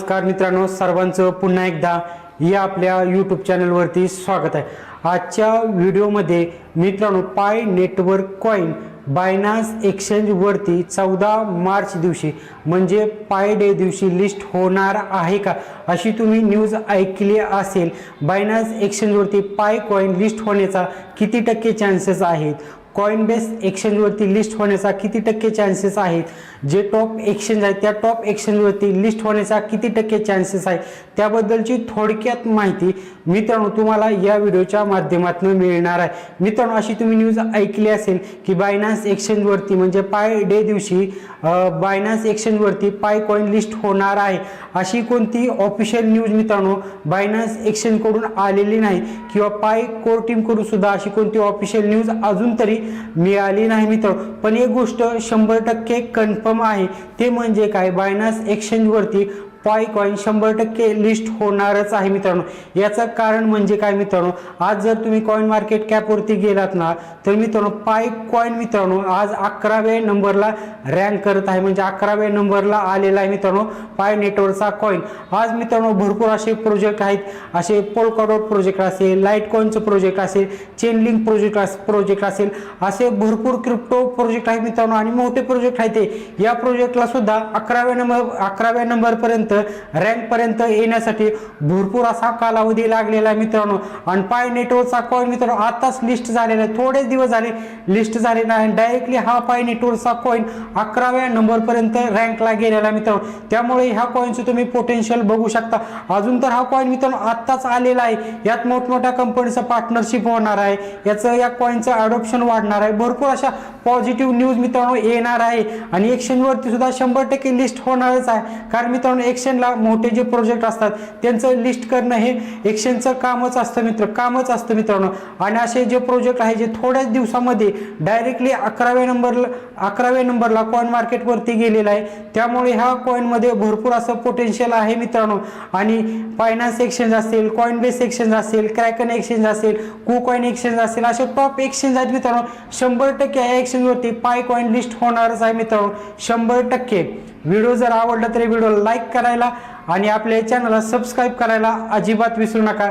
नमस्कार मित्रांनो सर्वांचं पुन्हा एकदा या आपल्या यूट्यूब चॅनलवरती स्वागत आहे. आजच्या व्हिडिओमध्ये मित्रांनो पाय नेटवर्क कॉईन बायनान्स एक्सचेंजवरती चौदा मार्च दिवशी म्हणजे पाय डे दिवशी लिस्ट होणार आहे का? अशी तुम्ही न्यूज ऐकली असेल बायनान्स एक्सचेंजवरती पाय कॉईन लिस्ट होण्याचा किती टक्के चान्सेस आहेत? कॉईन बेस एक्सचेंजवरती लिस्ट होण्याचा किती टक्के चान्सेस आहेत? जे टॉप एक्सचेंज आहेत त्या टॉप एक्सचेंजवरती लिस्ट होण्याचा किती टक्के चान्सेस आहे त्याबद्दलची थोडक्यात माहिती मित्रांनो तुम्हाला या व्हिडिओच्या माध्यमातून मिळणार आहे. मित्रांनो अशी तुम्ही न्यूज ऐकली असेल की बायनान्स एक्सचेंजवरती म्हणजे पाय डे दिवशी बायनान्स एक्सचेंजवरती पाय कॉईन लिस्ट होणार आहे. अशी कोणती ऑफिशियल न्यूज मित्रांनो बायनान्स एक्सचेंजकडून आलेली नाही किंवा पाय कोर टीमकडून सुद्धा अशी कोणती ऑफिशियल न्यूज अजून तरी मिळाली नाही मित्र. पण एक गोष्ट शंभर टक्के कन्फर्म आहे. ते म्हणजे काय? बायनास एक्सचेंजवरती पाय कॉईन शंभर टक्के लिस्ट होणारच आहे मित्रांनो. याचं कारण म्हणजे काय मित्रांनो आज जर तुम्ही कॉईन मार्केट कॅपवरती गेलात ना तर मित्रांनो पाय कॉईन मित्रांनो आज अकराव्या नंबरला रँक करत आहे. म्हणजे अकराव्या नंबरला आलेला आहे मित्रांनो पाय नेटवर्कचा कॉईन आज मित्रांनो भरपूर असे प्रोजेक्ट आहेत. असे पोलकॉडॉट प्रोजेक्ट असेल लाइट कॉईनचं प्रोजेक्ट असेल चेनलिंग प्रोजेक्ट प्रोजेक्ट असेल असे भरपूर क्रिप्टो प्रोजेक्ट आहेत मित्रांनो. आणि मोठे प्रोजेक्ट आहेत ते. या प्रोजेक्टला सुद्धा अकराव्या नंबर अकराव्या नंबरपर्यंत रँक पर्यंत येण्यासाठी भरपूर असा कालावधी लागलेला आहे मित्रांनो. आणि पाय नेटवर्कचा कॉईन मित्रांनो आताच लिस्ट झालेला आहे. थोडेच दिवस झाले लिस्ट झाले नाही डायरेक्टली हा पाय नेटवर्कचा कॉईन अकराव्या नंबरपर्यंत रँकला गेलेला आहे मित्रांनो. त्यामुळे ह्या कॉईनचं तुम्ही पोटेन्शियल बघू शकता. अजून तर हा कॉईन मित्रांनो आत्ताच आलेला आहे. यात मोठमोठ्या कंपनीचं पार्टनरशिप होणार आहे. याचं या कॉईनचं अडॉप्शन वाढणार आहे. भरपूर अशा पॉझिटिव्ह न्यूज मित्रांनो येणार आहे. आणि एक्शनवरती सुद्धा शंभर टक्के लिस्ट होणारच आहे. कारण मित्रांनो एक्शनला मोठे जे प्रोजेक्ट असतात त्यांचं लिस्ट करणं हे एक्शनचं कामच असतं मित्र कामच असतं मित्रांनो. आणि असे जे प्रोजेक्ट आहे जे थोड्याच दिवसामध्ये डायरेक्टली अकराव्या नंबरला अकराव्या नंबरला कॉईन मार्केटवरती गेलेला आहे. त्यामुळे ह्या कॉईनमध्ये भरपूर असं पोटेन्शियल आहे मित्रांनो. आणि फायनान्स एक्सचेंज असेल कॉईन बेस एक्सचेंज असेल क्रॅकन एक्सचेंज असेल कू कॉईन एक्सचेंज असेल असे टॉप एक्सचेंज आहेत मित्रांनो. शंभर टक्के या एक्सचेंजवरती पाय कॉईन लिस्ट होणारच आहे मित्रांनो शंभर टक्के. व्हिडिओ जर आवडला तरी व्हिडिओ लाईक करायला आणि आपल्या चॅनलला सबस्क्राईब करायला अजिबात विसरू नका.